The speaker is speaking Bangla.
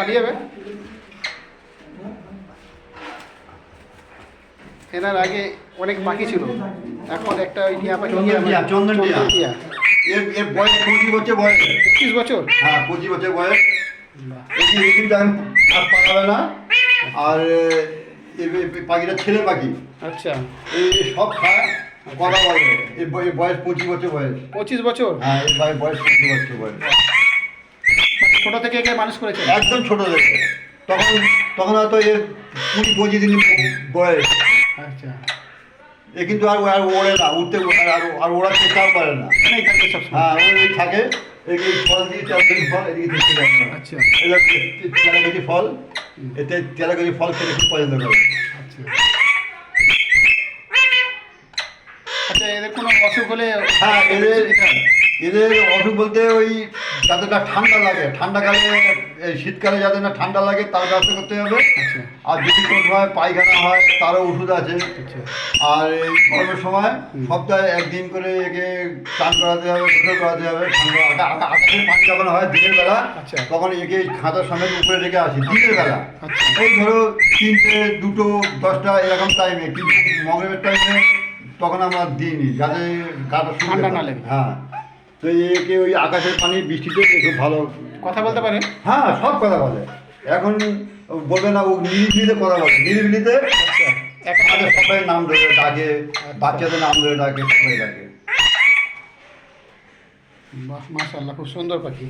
পালিয়ে যাবে। এনার আগে অনেক পাখি ছিল। এখন একটা ওই টিয়া পাখি চন্দন টিয়া, চন্দন টিয়া। টিয়া। এর এর বয়স পঁচিশ বছর বয়স। পঁচিশ বছর? হ্যাঁ পঁচিশ বছর বয়স। হাত না। আর পাখিটা ছেলে পাখি। আচ্ছা। এই এই সব খায় কথা বলে। বয়স পঁচিশ বছর বয়স। পঁচিশ বছর? হ্যাঁ বয়- বয়স পঁচিশ বছর বয়স। ছোট থেকে একে মানুষ করেছে? একদম ছোট দেখে তখন তখন হয়তো এর কুড়ি পঁচিশ দিন বয়স। আচ্ছা। এ কিন্তু আর আর ওড়ে না উঠতে আর আর ওরা চেষ্টাও করে না। হ্যাঁ ওই থাকে ফল দিয়ে ফল এদিকে দেখতে না আচ্ছা। ফল এতে ফল খেতে খুব পছন্দ করে। আচ্ছা। আচ্ছা এদের কোনো অসুখ হলে হ্যাঁ এদের এদের অসুখ বলতে ওই যাদের না ঠান্ডা লাগে ঠান্ডাকালে শীতকালে যাদের না ঠান্ডা লাগে তার ব্যবস্থা করতে হবে আচ্ছা আর যদি কোনো সময় পায়খানা হয় তারও ওষুধ আছে আচ্ছা আর এই গরমের সময়। সপ্তাহে একদিন করে একে চান করাতে হবে গোসল করাতে হবে ঠান্ডা আকা- আকা- আকাশের পানি যখন হয় দিনের বেলা আচ্ছা। তখন একে খাতার সমেত উপরে রেখে আসি দিনের বেলা। এই ধরো তিনটে দুটো দশটা এরকম টাইমে কিন্তু মগরের টাইমে তখন আমরা দিইনি যাতে গাটা ঠান্ডা না। লাগে। হ্যাঁ তো একে ওই আকাশের পানি বৃষ্টিতে খুব ভালো। কথা বলতে পারে হ্যাঁ সব কথা বলে। এখন বলবে না ও নিরিবিলিতে কথা বলে। নিরিবিলিতে সবাই নাম ধরে ডাকে বাচ্চাদের নাম ধরে ডাকে সবাই ডাকে। বাহ মাশাল্লাহ খুব সুন্দর পাখি।